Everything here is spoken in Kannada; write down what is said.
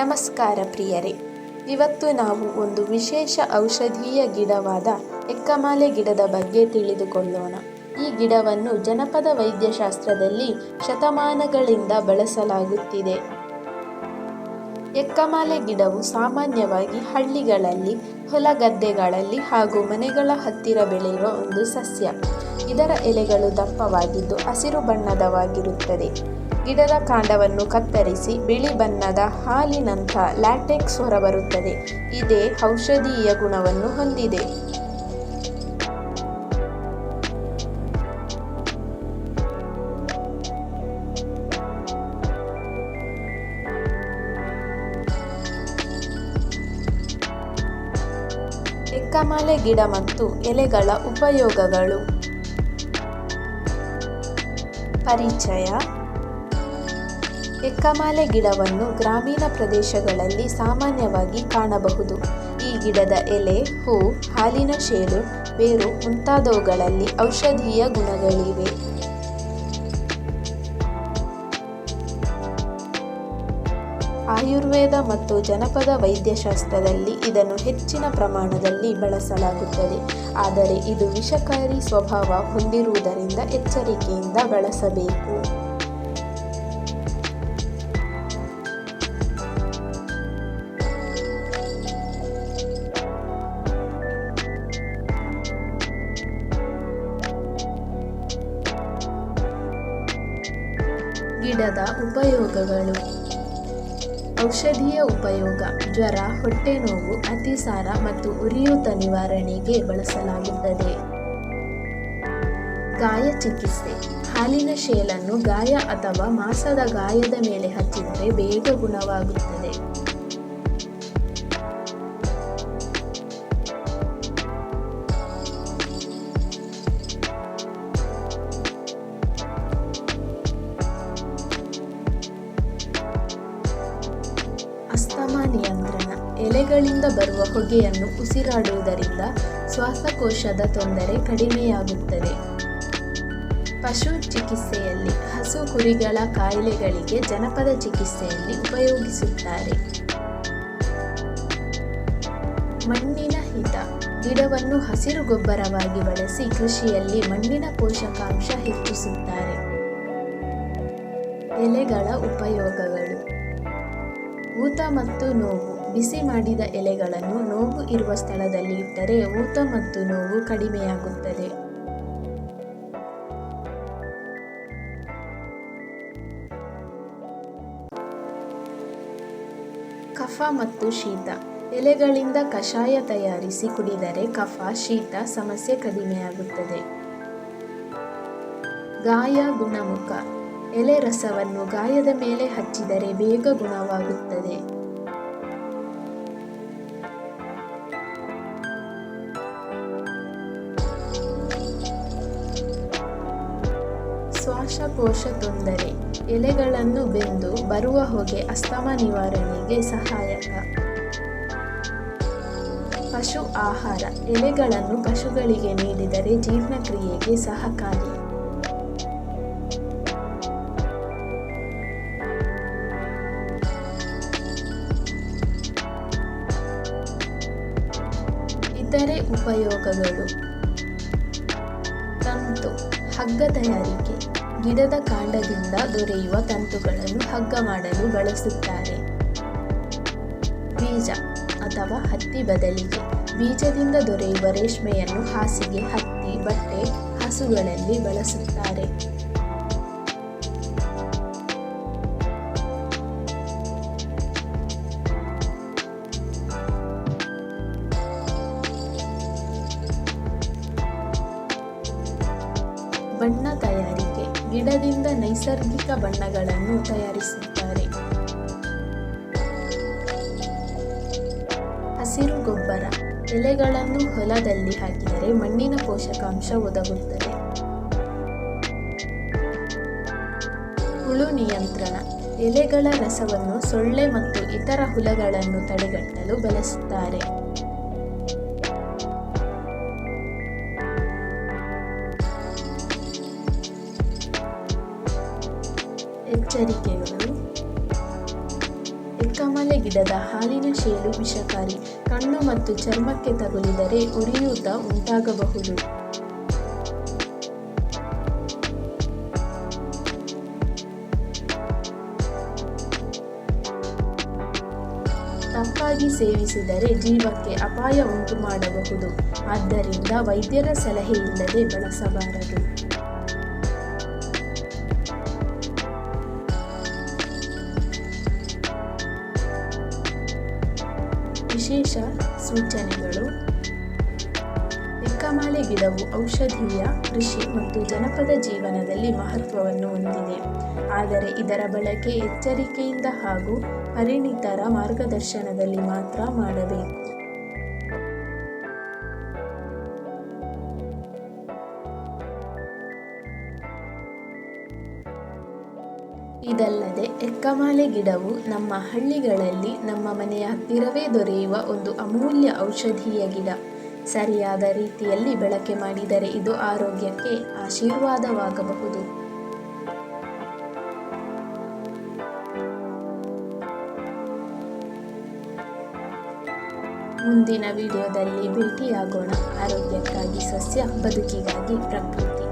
ನಮಸ್ಕಾರ ಪ್ರಿಯರೇ. ಇವತ್ತು ನಾವು ಒಂದು ವಿಶೇಷ ಔಷಧೀಯ ಗಿಡವಾದ ಎಕ್ಕಮಾಲೆ ಗಿಡದ ಬಗ್ಗೆ ತಿಳಿದುಕೊಳ್ಳೋಣ. ಈ ಗಿಡವನ್ನು ಜನಪದ ವೈದ್ಯಶಾಸ್ತ್ರದಲ್ಲಿ ಶತಮಾನಗಳಿಂದ ಬಳಸಲಾಗುತ್ತಿದೆ. ಎಕ್ಕಮಾಲೆ ಗಿಡವು ಸಾಮಾನ್ಯವಾಗಿ ಹಳ್ಳಿಗಳಲ್ಲಿ, ಹೊಲ ಗದ್ದೆಗಳಲ್ಲಿ ಹಾಗೂ ಮನೆಗಳ ಹತ್ತಿರ ಬೆಳೆಯುವ ಒಂದು ಸಸ್ಯ. ಇದರ ಎಲೆಗಳು ದಪ್ಪವಾಗಿದ್ದು ಹಸಿರು ಬಣ್ಣದವಾಗಿರುತ್ತದೆ. ಗಿಡದ ಕಾಂಡವನ್ನು ಕತ್ತರಿಸಿ ಬಿಳಿ ಬಣ್ಣದ ಹಾಲಿನಂಥ ಲ್ಯಾಟೆಕ್ಸ್ ಹೊರಬರುತ್ತದೆ. ಇದೇ ಔಷಧೀಯ ಗುಣವನ್ನು ಹೊಂದಿದೆ. ಎಕ್ಕಮಾಲೆ ಗಿಡ ಮತ್ತು ಎಲೆಗಳ ಉಪಯೋಗಗಳು. ಪರಿಚಯ. ಎಕ್ಕಮಾಲೆ ಗಿಡವನ್ನು ಗ್ರಾಮೀಣ ಪ್ರದೇಶಗಳಲ್ಲಿ ಸಾಮಾನ್ಯವಾಗಿ ಕಾಣಬಹುದು. ಈ ಗಿಡದ ಎಲೆ, ಹೂ, ಹಾಲಿನ ಶೇರು, ಬೇರು ಮುಂತಾದವುಗಳಲ್ಲಿ ಔಷಧೀಯ ಗುಣಗಳಿವೆ. ಆಯುರ್ವೇದ ಮತ್ತು ಜನಪದ ವೈದ್ಯಶಾಸ್ತ್ರದಲ್ಲಿ ಇದನ್ನು ಹೆಚ್ಚಿನ ಪ್ರಮಾಣದಲ್ಲಿ ಬಳಸಲಾಗುತ್ತದೆ. ಆದರೆ ಇದು ವಿಷಕಾರಿ ಸ್ವಭಾವ ಹೊಂದಿರುವುದರಿಂದ ಎಚ್ಚರಿಕೆಯಿಂದ ಬಳಸಬೇಕು. ಗಿಡದ ಉಪಯೋಗಗಳು. ಔಷಧೀಯ ಉಪಯೋಗ, ಜ್ವರ ಹೊಟ್ಟೆನೋವು ಅತಿಸಾರ ಮತ್ತು ಉರಿಯೂತ ನಿವಾರಣೆಗೆ ಬಳಸಲಾಗುತ್ತದೆ. ಗಾಯ ಚಿಕಿತ್ಸೆ ಹಾಲಿನ ಶೇಲನ್ನು ಗಾಯ ಅಥವಾ ಮಾಸದ ಗಾಯದ ಮೇಲೆ ಹಚ್ಚಿದರೆ ಬೇಗ ಗುಣವಾಗುತ್ತದೆ. ಎಲೆಗಳಿಂದ ಬರುವ ಹೊಗೆಯನ್ನು ಉಸಿರಾಡುವುದರಿಂದ ಶ್ವಾಸಕೋಶದ ತೊಂದರೆ ಕಡಿಮೆಯಾಗುತ್ತದೆ. ಪಶು ಚಿಕಿತ್ಸೆಯಲ್ಲಿ ಹಸು ಕುರಿಗಳ ಕಾಯಿಲೆಗಳಿಗೆ ಜನಪದ ಚಿಕಿತ್ಸೆಯಲ್ಲಿ ಉಪಯೋಗಿಸುತ್ತಾರೆ. ಮಣ್ಣಿನ ಹಿತ. ಗಿಡವನ್ನು ಹಸಿರು ಗೊಬ್ಬರವಾಗಿ ಬಳಸಿ ಕೃಷಿಯಲ್ಲಿ ಮಣ್ಣಿನ ಪೋಷಕಾಂಶ ಹೆಚ್ಚಿಸುತ್ತಾರೆ. ಎಲೆಗಳ ಉಪಯೋಗಗಳು. ಊತ ಮತ್ತು ನೋವು. ಬಿಸಿ ಮಾಡಿದ ಎಲೆಗಳನ್ನು ನೋವು ಇರುವ ಸ್ಥಳದಲ್ಲಿ ಇಟ್ಟರೆ ಊತ ಮತ್ತು ನೋವು ಕಡಿಮೆಯಾಗುತ್ತದೆ. ಕಫ ಮತ್ತು ಶೀತ. ಎಲೆಗಳಿಂದ ಕಷಾಯ ತಯಾರಿಸಿ ಕುಡಿದರೆ ಕಫ, ಶೀತ ಸಮಸ್ಯೆ ಕಡಿಮೆಯಾಗುತ್ತದೆ. ಗಾಯ ಗುಣಮುಖ. ಎಲೆ ರಸವನ್ನು ಗಾಯದ ಮೇಲೆ ಹಚ್ಚಿದರೆ ಬೇಗ ಗುಣವಾಗುತ್ತದೆ. ಶ್ವಾಸಕೋಶ ತೊಂದರೆ ಎಲೆಗಳನ್ನು ಬೆಂದು ಬರುವ ಹೊಗೆ ಅಸ್ತಮ ನಿವಾರಣೆಗೆ ಸಹಾಯಕ. ಪಶು ಆಹಾರ ಎಲೆಗಳನ್ನು ಪಶುಗಳಿಗೆ ನೀಡಿದರೆ ಜೀರ್ಣಕ್ರಿಯೆಗೆ ಸಹಕಾರಿ. ಇತರೆ ಉಪಯೋಗಗಳು. ತಂತು, ಹಗ್ಗ ತಯಾರಿಕೆ. ಗಿಡದ ಕಾಂಡದಿಂದ ದೊರೆಯುವ ತಂತುಗಳನ್ನು ಹಗ್ಗ ಮಾಡಲು ಬಳಸುತ್ತಾರೆ. ಬೀಜ ಅಥವಾ ಹತ್ತಿ ಬದಲಿಗೆ ಬೀಜದಿಂದ ದೊರೆಯುವ ರೇಷ್ಮೆಯನ್ನು ಹಾಸಿಗೆ, ಹತ್ತಿ, ಬಟ್ಟೆ, ಹಸುಗಳಲ್ಲಿ ಬಳಸುತ್ತಾರೆ. ಬಣ್ಣ ಗಿಡದಿಂದ ನೈಸರ್ಗಿಕ ಬಣ್ಣಗಳನ್ನು ತಯಾರಿಸುತ್ತಾರೆ. ಹಸಿರು ಗೊಬ್ಬರ, ಎಲೆಗಳನ್ನು ಹೊಲದಲ್ಲಿ ಹಾಕಿದರೆ ಮಣ್ಣಿನ ಪೋಷಕಾಂಶ ಒದಗುತ್ತದೆ. ಹುಳು ನಿಯಂತ್ರಣ, ಎಲೆಗಳ ರಸವನ್ನು ಸೊಳ್ಳೆ ಮತ್ತು ಇತರ ಹುಳಗಳನ್ನು ತಡೆಗಟ್ಟಲು ಬಳಸುತ್ತಾರೆ. ಎಚ್ಚರಿಕೆಗಳು ಎಕ್ಕಮಲೆ ಗಿಡದ ಹಾಲಿನ ಶೇಲು ವಿಷಕಾರಿ, ಕಣ್ಣು ಮತ್ತು ಚರ್ಮಕ್ಕೆ ತಗುಲಿದರೆ ಉರಿಯೂತ ಉಂಟಾಗಬಹುದು. ತಪ್ಪಾಗಿ ಸೇವಿಸಿದರೆ ಜೀವಕ್ಕೆ ಅಪಾಯ ಉಂಟು ಮಾಡಬಹುದು ಆದ್ದರಿಂದ ವೈದ್ಯರ ಸಲಹೆ ಇಲ್ಲದೆ ಬಳಸಬಾರದು. ವಿಶೇಷ ಸೂಚನೆಗಳು. ಎಕ್ಕಮಾಲೆ ಗಿಡವು ಔಷಧೀಯ, ಕೃಷಿ ಮತ್ತು ಜನಪದ ಜೀವನದಲ್ಲಿ ಮಹತ್ವವನ್ನು ಹೊಂದಿದೆ. ಆದರೆ ಇದರ ಬಳಕೆ ಎಚ್ಚರಿಕೆಯಿಂದ ಹಾಗೂ ಪರಿಣಿತರ ಮಾರ್ಗದರ್ಶನದಲ್ಲಿ ಮಾತ್ರ ಮಾಡಬೇಕು. ಇದಲ್ಲದೆ ಎಕ್ಕಮಾಲೆ ಗಿಡವು ನಮ್ಮ ಹಳ್ಳಿಗಳಲ್ಲಿ ನಮ್ಮ ಮನೆಯ ಹತ್ತಿರವೇ ದೊರೆಯುವ ಒಂದು ಅಮೂಲ್ಯ ಔಷಧೀಯ ಗಿಡ. ಸರಿಯಾದ ರೀತಿಯಲ್ಲಿ ಬಳಕೆ ಮಾಡಿದರೆ ಇದು ಆರೋಗ್ಯಕ್ಕೆ ಆಶೀರ್ವಾದವಾಗಬಹುದು. ಮುಂದಿನ ವಿಡಿಯೋದಲ್ಲಿ ಭೇಟಿಯಾಗೋಣ. ಆರೋಗ್ಯಕ್ಕಾಗಿ ಸಸ್ಯ, ಬದುಕಿಗಾಗಿ ಪ್ರಕೃತಿ.